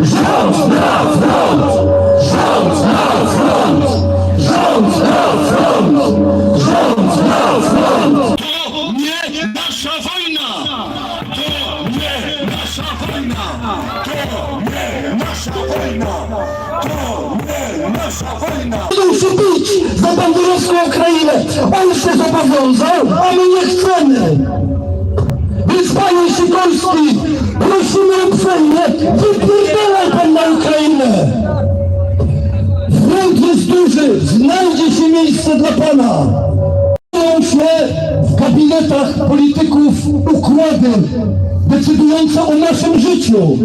Na na na na! To nie nasza wojna! To nie nasza wojna! To nie nasza wojna! To nie nasza wojna! Za! On się a my nie chcemy! Panie Sikorski, prosimy miejsce dla pana! Się w gabinetach polityków układy decydujące o naszym życiu.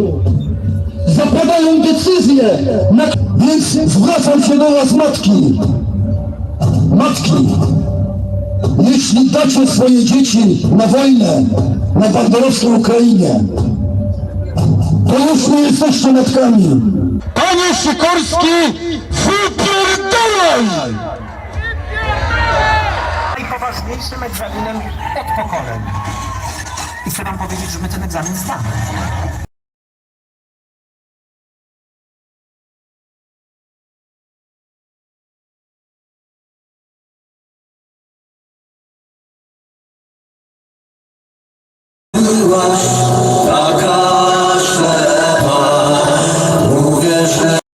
Zapadają decyzje, na... więc zwracam się do was matki. Matki, jeśli dacie swoje dzieci na wojnę, na banderowską Ukrainę, to już nie jesteście matkami. Panie Sikorski, wypierdalaj! Najpoważniejszym egzaminem od pokoleń. I chcę wam powiedzieć, że my ten egzamin zdamy. miłość